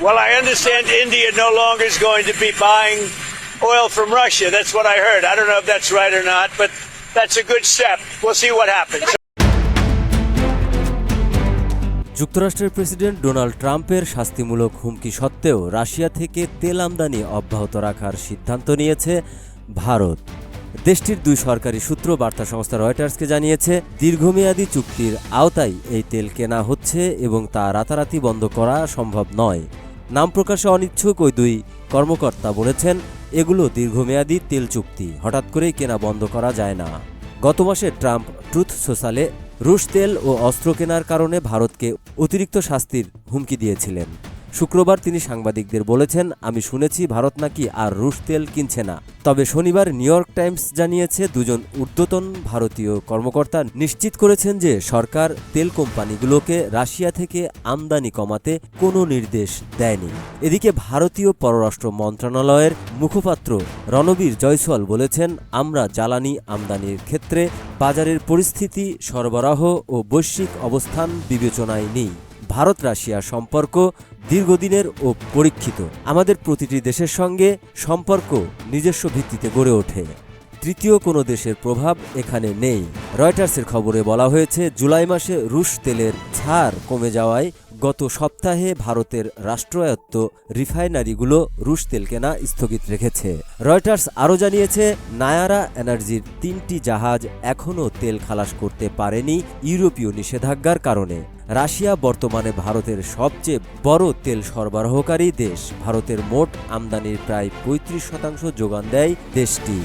Well, I understand India no longer is going to be buying oil from Russia. That's what I heard. I don't know if that's right or not, but that's a good step. We'll see what happens. যুক্তরাষ্ট্রের president Donald ট্রাম্পের শাস্তিমূলক হুমকি সত্ত্বেও Russia থেকে তেল আমদানি অব্যাহত রাখার সিদ্ধান্ত নিয়েছে ভারত দেশটির দুই সরকারি সূত্র বার্তা সংস্থা রয়টার্সকে জানিয়েছে দীর্ঘমেয়াদী চুক্তির আওতায় এই তেল কেনা হচ্ছে এবং তা রাতারাতি বন্ধ করা সম্ভব নয় নাম প্রকাশে অনিচ্ছুক ওই দুই কর্মকর্তা বলেছেন, এগুলো দীর্ঘমেয়াদী তেল চুক্তি। হঠাৎ করেই কেনা বন্ধ করা যায় না। গত মাসে ট্রাম্প ট্রুথ সোশ্যালে রুশ তেল ও অস্ত্র কেনার কারণে ভারতকে অতিরিক্ত শাস্তির হুমকি দিয়েছিলেন। শুক্রবার তিনি সাংবাদিকদের বলেছেন, আমি শুনেছি ভারত নাকি আর রুশ তেল কিনছে না। তবে শনিবার নিউ ইয়র্ক টাইমস জানিয়েছে, দুজন ঊর্ধ্বতন ভারতীয় কর্মকর্তা নিশ্চিত করেছেন যে সরকার তেল কোম্পানিগুলোকে রাশিয়া থেকে আমদানি কমাতে কোনো নির্দেশ দেয়নি। এদিকে ভারতীয় পররাষ্ট্র মন্ত্রণালয়ের মুখপাত্র রণবীর জয়সওয়াল বলেছেন, আমরা জ্বালানি আমদানির ক্ষেত্রে বাজারের পরিস্থিতি, সরবরাহ ও বৈশ্বিক অবস্থান বিবেচনায় নিই। ভারত রাশিয়া সম্পর্ক দীর্ঘদিনের ও পরীক্ষিত। আমাদের প্রতিটি দেশের সঙ্গে সম্পর্ক নিজস্ব ভিত্তিতে গড়ে ওঠে। তৃতীয় কোনো দেশের প্রভাব এখানে নেই। রয়টার্সের খবরে বলা হয়েছে, জুলাই মাসে রুশ তেলের ছাড় কমে যাওয়ায় গত সপ্তাহে ভারতের রাষ্ট্রায়ত্ত রিফাইনারিগুলো রুশ তেল কেনা স্থগিত রেখেছে। রয়টার্স আরও জানিয়েছে, নায়ারা এনার্জির তিনটি জাহাজ এখনও তেল খালাস করতে পারেনি ইউরোপীয় নিষেধাজ্ঞার কারণে। রাশিয়া বর্তমানে ভারতের সবচেয়ে বড় তেল সরবরাহকারী দেশ। ভারতের মোট আমদানির প্রায় পঁয়ত্রিশ শতাংশ যোগান দেয় দেশটি।